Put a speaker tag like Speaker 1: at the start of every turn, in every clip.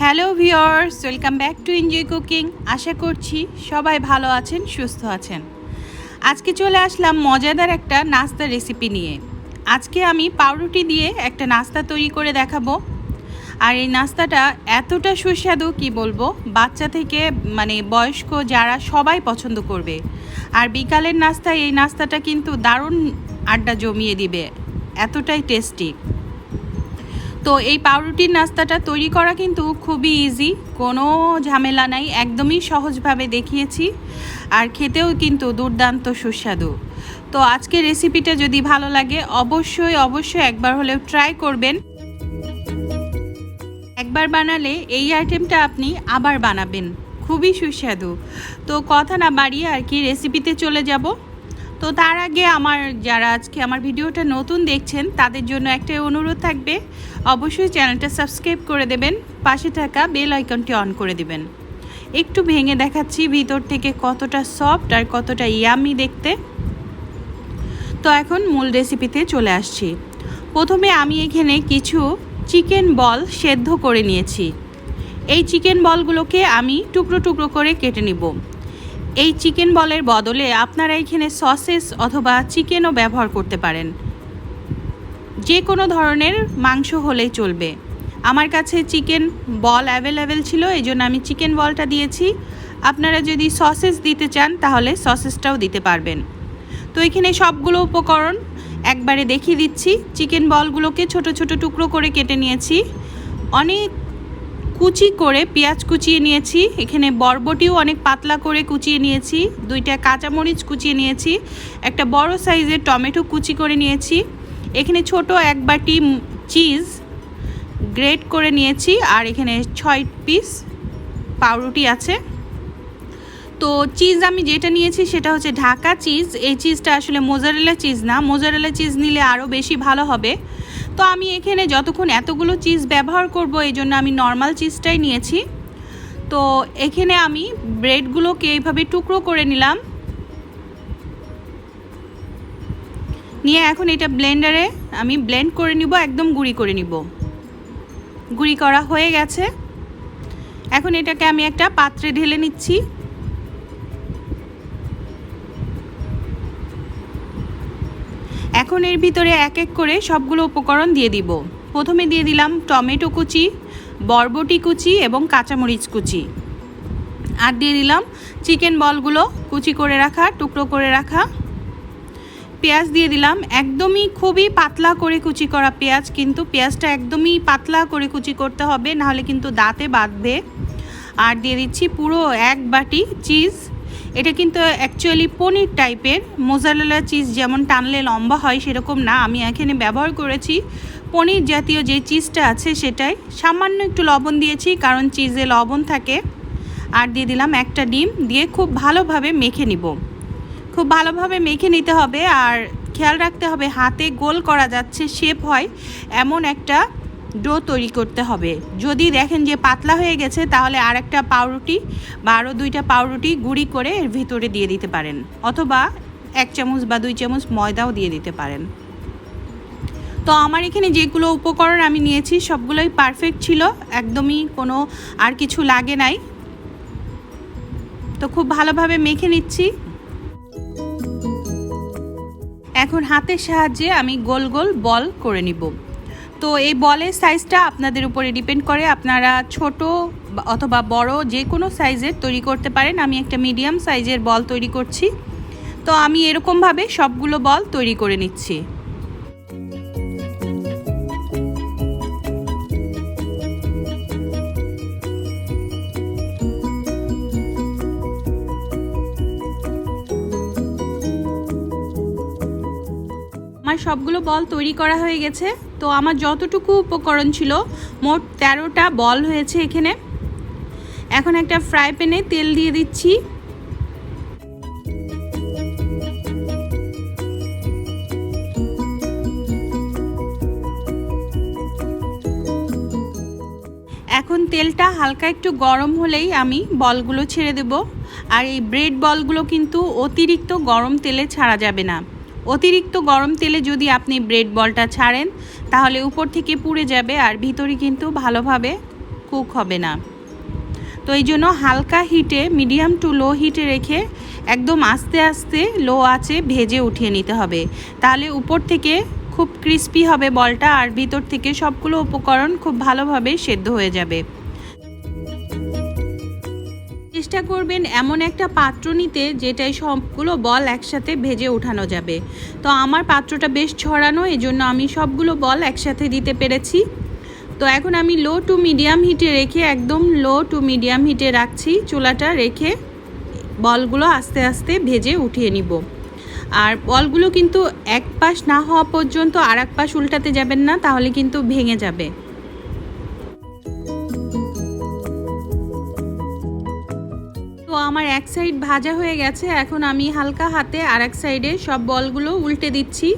Speaker 1: Hello viewers welcome back to enjoy cooking. আশা করছি সবাই ভালো আছেন, সুস্থ আছেন। আজকে চলে আসলাম মজাদার একটা নাস্তা রেসিপি নিয়ে। আজকে আমি পাউরুটি দিয়ে একটা নাস্তা তৈরি করে দেখাবো। আর এই নাস্তাটা এতটা সুস্বাদু, কি বলব, বাচ্চা থেকে মানে বয়স্ক যারা সবাই পছন্দ করবে। আর বিকালের নাস্তায় এই নাস্তাটা কিন্তু দারুণ আড্ডা জমিয়ে দিবে, এতটাই টেস্টি তো এই পাউরুটির নাস্তাটা তৈরি করা কিন্তু খুবই ইজি কোনো ঝামেলা নাই, একদমই সহজভাবে দেখিয়েছি, আর খেতেও কিন্তু দুর্দান্ত সুস্বাদু। তো আজকে রেসিপিটা যদি ভালো লাগে, অবশ্যই অবশ্যই একবার হলেও ট্রাই করবেন। একবার বানালে এই আইটেমটা আপনি আবার বানাবেন, খুবই সুস্বাদু। তো কথা না বাড়িয়ে আর কি রেসিপিতে চলে যাব। তো তার আগে আমার যারা আজকে আমার ভিডিওটা নতুন দেখছেন, তাদের জন্য একটাই অনুরোধ থাকবে, অবশ্যই চ্যানেলটা সাবস্ক্রাইব করে দেবেন, পাশে থাকা বেল আইকনটি অন করে দেবেন। একটু ভেঙে দেখাচ্ছি ভিতর থেকে কতটা সফট আর কতটা ইয়ামি দেখতে। তো এখন মূল রেসিপিতে চলে আসছি। প্রথমে আমি এখানে কিছু চিকেন বল সেদ্ধ করে নিয়েছি। এই চিকেন বলগুলোকে আমি টুকরো টুকরো করে কেটে নিব। এই চিকেন বলের বদলে আপনারা এখানে সসেস অথবা চিকেনও ব্যবহার করতে পারেন। যে কোনো ধরনের মাংস হলেই চলবে। আমার কাছে চিকেন বল অ্যাভেলেবেল ছিল এই জন্য আমি চিকেন বলটা দিয়েছি। আপনারা যদি সসেস দিতে চান, তাহলে সসেসটাও দিতে পারবেন। তো এখানে সবগুলো উপকরণ একবারে দেখিয়ে দিচ্ছি। চিকেন বলগুলোকে ছোট ছোট টুকরো করে কেটে নিয়েছি। অনেক কুচি করে পেঁয়াজ কুচিয়ে নিয়েছি। এখানে বরবটিও অনেক পাতলা করে কুচিয়ে নিয়েছি। দুইটা কাঁচামরিচ কুচিয়ে নিয়েছি। একটা বড় সাইজের টমেটো কুচি করে নিয়েছি। এখানে ছোট এক বাটি চিজ গ্রেট করে নিয়েছি। আর এখানে ছয় পিস পাউরুটি আছে। তো চিজ আমি যেটা নিয়েছি সেটা হচ্ছে ঢাকা চিজ। এই চিজটা আসলে মোজারেলা চিজ না। মোজারেলা চিজ নিলে আরও বেশি ভালো হবে। তো আমি এখানে যতক্ষণ এতগুলো চিজ ব্যবহার করব, এই জন্য আমি নর্মাল চিজটাই নিয়েছি। তো এখানে আমি ব্রেডগুলোকে এইভাবে টুকরো করে নিলাম। নিয়ে এখন এটা ব্লেন্ডারে আমি ব্লেন্ড করে নিব, একদম গুঁড়ি করে নিব। গুঁড়ি করা হয়ে গেছে। এখন এটাকে আমি একটা পাত্রে ঢেলে নিচ্ছি। এখন এর ভিতরে এক এক করে সবগুলো উপকরণ দিয়ে দিব। প্রথমে দিয়ে দিলাম টমেটো কুচি, বরবটি কুচি এবং কাঁচামরিচ কুচি। আর দিয়ে দিলাম চিকেন বলগুলো কুচি করে রাখা, টুকরো করে রাখা। পেঁয়াজ দিয়ে দিলাম একদমই খুবই পাতলা করে কুচি করা পেঁয়াজ, কিন্তু পেঁয়াজটা একদমই পাতলা করে কুচি করতে হবে, নাহলে কিন্তু দাঁতে বাঁধবে। আর দিয়ে দিচ্ছি পুরো এক বাটি চিজ। এটা কিন্তু অ্যাকচুয়ালি পনির টাইপের মোজারেলা চিজ যেমন টানলে লম্বা হয় সেরকম না, আমি এখানে ব্যবহার করেছি। পনির জাতীয় যে চিজটা আছে সেটাই সামান্য একটু লবণ দিয়েছি, কারণ চিজে লবণ থাকে। আর দিয়ে দিলাম একটা ডিম, দিয়ে খুব ভালোভাবে মেখে নিব। খুব ভালোভাবে মেখে নিতে হবে, আর খেয়াল রাখতে হবে হাতে গোল করা যাচ্ছে শেপ হয়, এমন একটা ডো তৈরি করতে হবে। যদি দেখেন যে পাতলা হয়ে গেছে, তাহলে আর একটা পাউরুটি বা আরও দুইটা পাউরুটি গুঁড়ি করে এর ভিতরে দিয়ে দিতে পারেন। অথবা এক চামচ বা দুই চামচ ময়দাও দিয়ে দিতে পারেন। তো আমার এখানে যেগুলো উপকরণ আমি নিয়েছি, সবগুলোই পারফেক্ট ছিল। একদমই কোনো আর কিছু লাগে নাই। তো খুব ভালোভাবে মেখে নিচ্ছি। এখন হাতের সাহায্যে আমি গোল গোল বল করে নিব। তো এই বলের সাইজটা আপনাদের উপরে ডিপেন্ড করে। আপনারা ছোট অথবা বড় যে কোনো সাইজের তৈরি করতে পারেন। আমি একটা মিডিয়াম সাইজের বল তৈরি করছি। তো আমি এরকমভাবে সবগুলো বল তৈরি করে নিচ্ছি। আমার সবগুলো বল তৈরি করা হয়ে গেছে। তো আমার যতটুকু উপকরণ ছিল, মোট তেরোটা বল হয়েছে এখানে। এখন একটা ফ্রাই প্যানে তেল দিয়ে দিচ্ছি। এখন তেলটা হালকা একটু গরম হলেই আমি বলগুলো ছেড়ে দেব। আর এই ব্রেড বলগুলো কিন্তু অতিরিক্ত গরম তেলে ছাড়া যাবে না। অতিরিক্ত গরম তেলে যদি আপনি ব্রেড বলটা ছাড়েন, তাহলে উপর থেকে পুড়ে যাবে আর ভিতরে কিন্তু ভালোভাবে কুক হবে না। তো এই জন্য হালকা হিটে, মিডিয়াম টু লো হিটে রেখে একদম আস্তে আস্তে লো আছে ভেজে উঠিয়ে নিতে হবে। তাহলে উপর থেকে খুব ক্রিস্পি হবে বলটা আর ভিতর থেকে সবগুলো উপকরণ খুব ভালোভাবে সেদ্ধ হয়ে যাবে। চেষ্টা করবেন এমন একটা পাত্র নিতে যেটাই সবগুলো বল একসাথে ভেজে ওঠানো যাবে। তো আমার পাত্রটা বেশ ছড়ানো এই জন্য আমি সবগুলো বল একসাথে দিতে পেরেছি। তো এখন আমি লো টু মিডিয়াম হিটে রেখে, একদম লো টু মিডিয়াম হিটে রাখছি চুলাটা রেখে, বলগুলো আস্তে আস্তে ভেজে উঠিয়ে নিব। আর বলগুলো কিন্তু এক পাশ না হওয়া পর্যন্ত আর এক পাশ উল্টাতে যাবেন না, তাহলে কিন্তু ভেঙে যাবে। আমার এক সাইড ভাজা হয়ে গেছে, এখন আমি হালকা হাতে আর এক সাইডে সব বলগুলো উল্টে দিচ্ছি।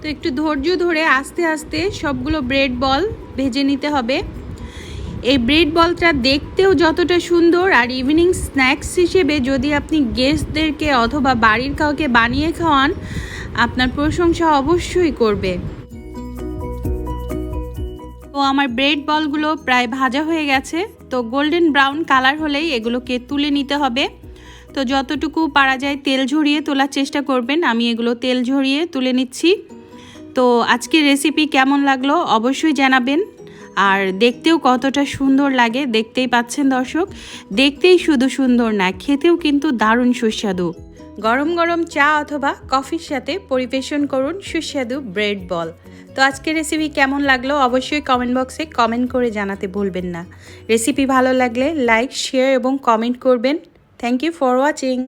Speaker 1: তো একটু ধৈর্য ধরে আস্তে আস্তে সবগুলো ব্রেড বল ভেজে নিতে হবে। এই ব্রেড বলটা দেখতেও যতটা সুন্দর, আর ইভিনিং স্ন্যাক্স হিসেবে যদি আপনি গেস্টদেরকে অথবা বাড়ির কাউকে বানিয়ে খাওয়ান, আপনার প্রশংসা অবশ্যই করবে। তো আমার ব্রেড বলগুলো প্রায় ভাজা হয়ে গেছে। তো গোল্ডেন ব্রাউন কালার হলেই এগুলোকে তুলে নিতে হবে। তো যতটুকু পারা যায় তেল ঝরিয়ে তোলার চেষ্টা করবেন। আমি এগুলো তেল ঝরিয়ে তুলে নিচ্ছি। তো আজকের রেসিপি কেমন লাগল অবশ্যই জানাবেন। আর দেখতেও কতটা সুন্দর লাগে, দেখতেই পাচ্ছেন দর্শক। দেখতেই শুধু সুন্দর না, খেতেও কিন্তু দারুণ সুস্বাদু। গরম গরম চা অথবা কফির সাথে পরিবেশন করুন সুস্বাদু ব্রেড বল। তো আজকের রেসিপি কেমন লাগল অবশ্যই কমেন্ট বক্সে কমেন্ট করে জানাতে ভুলবেন না। রেসিপি ভালো লাগলে লাইক শেয়ার এবং কমেন্ট করবেন। Thank you for watching